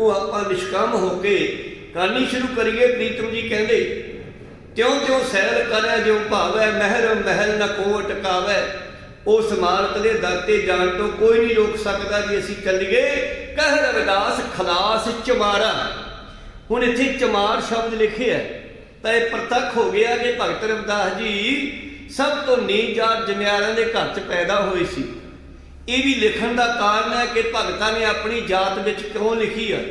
ਉਹ ਆਪਾਂ ਨਿਸ਼ਕਾਮ ਹੋ ਕੇ ਕਰਨੀ ਸ਼ੁਰੂ ਕਰੀਏ ਪ੍ਰੀਤਮ ਜੀ ਕਹਿੰਦੇ ਤਿਉਂ ਤਿਉਂ ਸੈਲ ਕਰੇ ਜਿਉ ਭਾਵੈ ਮਹਿਰ ਮਹਿਲ ਨ ਕੋ ਟਕਾਵੈ। ਉਸ ਮਾਲਕ ਦੇ ਦਰ ਤੇ ਜਾਣ ਤੋਂ ਕੋਈ ਨਹੀਂ ਰੋਕ ਸਕਦਾ ਜੇ ਅਸੀਂ ਚੱਲੀਏ। ਕਹਿ ਰਵਿਦਾਸ ਖਲਾਸ ਚਮਾਰਾ। ਹੁਣ ਇੱਥੇ ਚਮਾਰ ਸ਼ਬਦ ਲਿਖਿਆ ਹੈ, ਤਾਂ ਇਹ ਪ੍ਰਤੱਖ ਹੋ ਗਿਆ ਕਿ ਭਗਤ ਰਵਿਦਾਸ ਜੀ ਸਭ ਤੋਂ ਨੀਚ ਜਾਤ ਜਨਿਆਰਾਂ ਦੇ ਘਰ 'ਚ ਪੈਦਾ ਹੋਏ ਸੀ। ਇਹ ਵੀ ਲਿਖਣ ਦਾ ਕਾਰਨ ਹੈ ਕਿ ਭਗਤਾਂ ਨੇ ਆਪਣੀ ਜਾਤ ਵਿੱਚ ਕਿਉਂ ਲਿਖੀ ਹੈ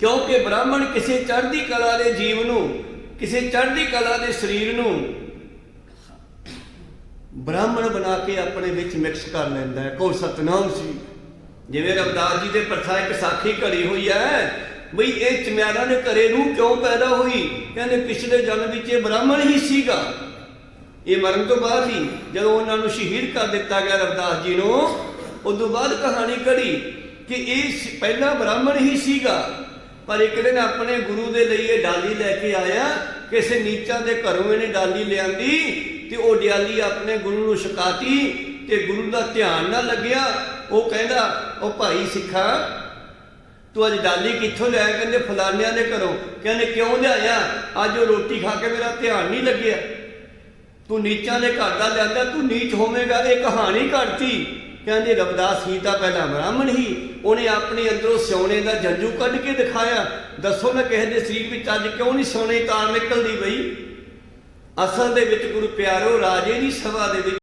ਕਿਉਂਕਿ ਬ੍ਰਾਹਮਣ ਕਿਸੇ ਚੜ੍ਹਦੀ ਕਲਾ ਦੇ ਜੀਵ ਨੂੰ, ਕਿਸੇ ਚੜ੍ਹਦੀ ਕਲਾ ਦੇ ਸਰੀਰ ਨੂੰ ਬ੍ਰਾਹਮਣ ਬਣਾ ਕੇ ਆਪਣੇ ਵਿੱਚ ਮਿਕਸ ਕਰ ਲੈਂਦਾ ਹੈ। ਕੋ ਸਤਨਾਮ ਸੀ। ਜਿਵੇਂ ਰਵਦਾਸ ਜੀ ਦੇ ਪ੍ਰਥਾ ਇੱਕ ਸਾਖੀ ਘੜੀ ਹੋਈ ਹੈ, ਬਈ ਇਹ ਚਮਿਆਰਾਂ ਦੇ ਘਰੇ ਨੂੰ ਕਿਉਂ ਪੈਦਾ ਹੋਈ? ਕਹਿੰਦੇ ਪਿਛਲੇ ਜਨਮ ਵਿੱਚ ਇਹ ਬ੍ਰਾਹਮਣ ਹੀ ਸੀਗਾ। ਇਹ ਮਰਨ ਤੋਂ ਬਾਅਦ ਹੀ ਜਦੋਂ ਉਹਨਾਂ ਨੂੰ ਸ਼ਹੀਦ ਕਰ ਦਿੱਤਾ ਗਿਆ ਰਵਦਾਸ ਜੀ ਨੂੰ ਉਦੋਂ ਬਾਅਦ ਕਹਾਣੀ ਕੜੀ ਕਿ ਇਹ ਪਹਿਲਾਂ ਬ੍ਰਾਹਮਣ ਹੀ ਸੀਗਾ, ਪਰ ਇੱਕ ਦਿਨ ਆਪਣੇ ਗੁਰੂ ਦੇ ਲਈ ਇਹ ਡਾਲੀ ਲੈ ਕੇ ਆਇਆ, ਕਿਸੇ ਨੀਚਾਂ ਦੇ ਘਰੋਂ ਇਹਨੇ ਡਾਲੀ ਲਿਆਂਦੀ ਤੇ ਉਹ ਡਿਆਲੀ ਆਪਣੇ ਗੁਰੂ ਨੂੰ ਛਕਾਤੀ ਤੇ ਗੁਰੂ ਦਾ ਧਿਆਨ ਨਾ ਲੱਗਿਆ। ਉਹ ਕਹਿੰਦਾ, ਉਹ ਭਾਈ ਸਿੱਖਾ, ਤੂੰ ਅੱਜ ਡਾਲੀ ਕਿੱਥੋਂ ਲਿਆ ਕਹਿੰਦੇ ਫਲਾਨਿਆਂ ਦੇ ਘਰੋਂ। ਕਹਿੰਦੇ, ਕਿਉਂ ਲਿਆਇਆ? ਅੱਜ ਉਹ ਰੋਟੀ ਖਾ ਕੇ ਮੇਰਾ ਧਿਆਨ ਨਹੀਂ ਲੱਗਿਆ। ਤੂੰ ਨੀਚਾਂ ਦੇ ਘਰ ਦਾ ਲਿਆਂਦਾ, ਤੂੰ ਨੀਚ ਹੋਵੇਂਗਾ। ਇਹ ਕਹਾਣੀ ਘੜਤੀ ਕਹਿੰਦੇ ਰਵਦਾਸ ਹੀ ਤਾਂ ਪਹਿਲਾਂ ਬ੍ਰਾਹਮਣ ਹੀ। ਉਹਨੇ ਆਪਣੇ ਅੰਦਰੋਂ ਸਿਉਣੇ ਦਾ ਜੰਜੂ ਕੱਢ ਕੇ ਦਿਖਾਇਆ। ਦੱਸੋ ਮੈਂ ਕਿਸੇ ਦੇ ਸਰੀਰ ਵਿੱਚ ਅੱਜ ਕਿਉਂ ਨਹੀਂ ਸੋਨੇ ਤਾਰ ਨਿਕਲਦੀ ਬਈ ਅਸਲ ਦੇ ਵਿੱਚ ਗੁਰੂ ਪਿਆਰੋ ਰਾਜੇ ਦੀ ਸਭਾ ਦੇ ਵਿੱਚ